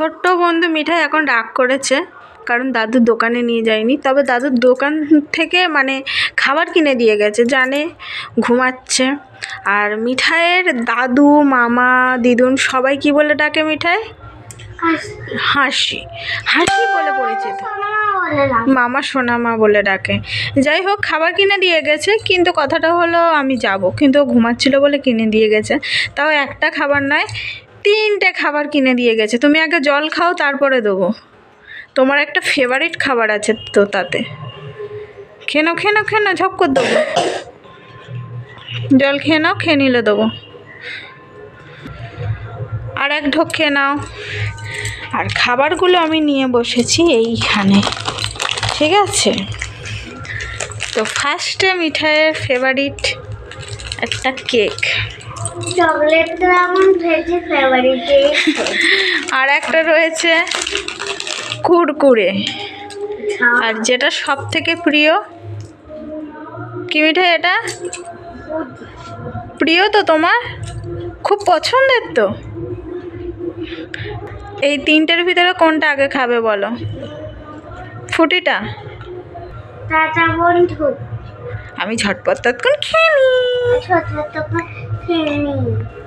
ছোট্ট বন্ধু মিঠাই এখন রাগ করেছে, কারণ দাদুর দোকানে নিয়ে যায়নি। তবে দাদুর দোকান থেকে মানে খাবার কিনে দিয়ে গেছে, জানে ঘুমাচ্ছে। আর মিঠাইয়ের দাদু, মামা, দিদুন সবাই কি বলে ডাকে মিঠাই? হাসি। হাসি বলে পরিচিত। মামা সোনা মা বলে ডাকে। যাই হোক, খাবার কিনে দিয়ে গেছে, কিন্তু কথাটা হলো আমি যাব। কিন্তু ঘুমাচ্ছিল বলে কিনে দিয়ে গেছে। তাও একটা খাবার নয় তিনটে খাবার কিনে দিয়ে গেছে। তুমি আগে জল খাও, তারপরে দেবো। তোমার একটা ফেভারিট খাবার আছে তো তাতে। খেনো খেনো খেনো, ঝপ করে দেবো। জল খেয়ে নাও, খেয়ে নিলে দেবো। আর এক ঢোক খেয়ে নাও। আর খাবারগুলো আমি নিয়ে বসেছি এইখানে। ঠিক আছে? তো ফার্স্টে মিঠাইয়ের ফেভারিট একটা কেক চকলেটটা আমার ভেজে ফেভারিট আর একটা রয়েছে কুরকুরে। আর যেটা সব থেকে প্রিয় কি মিঠাই এটা? প্রিয় তো তোমার? খুব পছন্দের তো। এই তিনটের ভিতরে কোনটা আগে খাবে বলো? ফুটিটা? বন্ধু। আমি ঝটপট তৎক্ষণ খেয়ে নিই ছোট তখন খেয়ে নিই